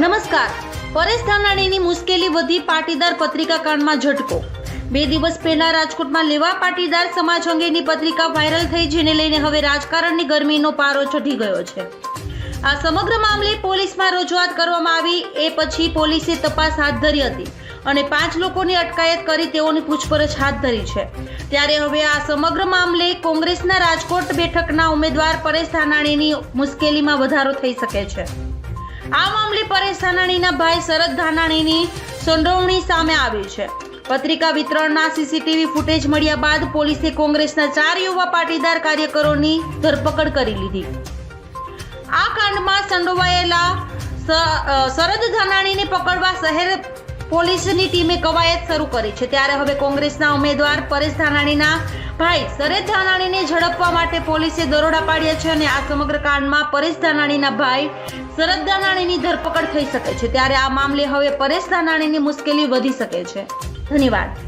નમસ્કાર. પરેશ ધાનાણીની મુશ્કેલી વધી પાટીદાર પત્રિકા કાંડમાં ઝટકો. બે દિવસ પહેલા રાજકોટમાં લેવા પાટીદાર સમાજ અંગેની પત્રિકા વાયરલ થઈ જેને લઈને હવે રાજકારણની ગરમીનો પારો ચઢી ગયો છે. આ સમગ્ર મામલે પોલીસમાં રજૂઆત કરવામાં આવી, એ પછી પોલીસે તપાસ હાથ ધરી હતી અને પાંચ લોકોની અટકાયત કરી તેઓની પૂછપરછ હાથ ધરી છે. ત્યારે હવે આ સમગ્ર મામલે કોંગ્રેસના રાજકોટ બેઠકના ઉમેદવાર પરેશ ધાનાણીની મુશ્કેલીમાં વધારો થઈ શકે છે. આ મામલે પરેશ ધાનાણીના ભાઈ શરદ ધાનાણીની સંડોવણી સામે આવી છે. પત્રિકા વિતરણના સીસીટીવી ફૂટેજ મળ્યા બાદ પોલીસે કોંગ્રેસના ચાર યુવા પાટીદાર કાર્યકરોની ધરપકડ કરી લીધી. આ કાંડમાં સંડોવાયેલા શરદ ધાનાણીને પકડવા શહેર પોલીસની ટીમે કવાયત શરૂ કરી છે. ત્યારે હવે કોંગ્રેસના ઉમેદવાર પરેશ ધાનાણીના ભાઈ, સરેજ ધાનાણીને ઝડપવા માટે પોલીસે દરોડા પાડ્યા છે અને આ સમગ્ર કાંડમાં પરેશ ધાનાણીના ભાઈ શરદ ધાનાણીની ધરપકડ થઈ શકે છે. ત્યારે આ મામલે હવે પરેશ ધાનાણીની મુશ્કેલી વધી શકે છે. ધન્યવાદ.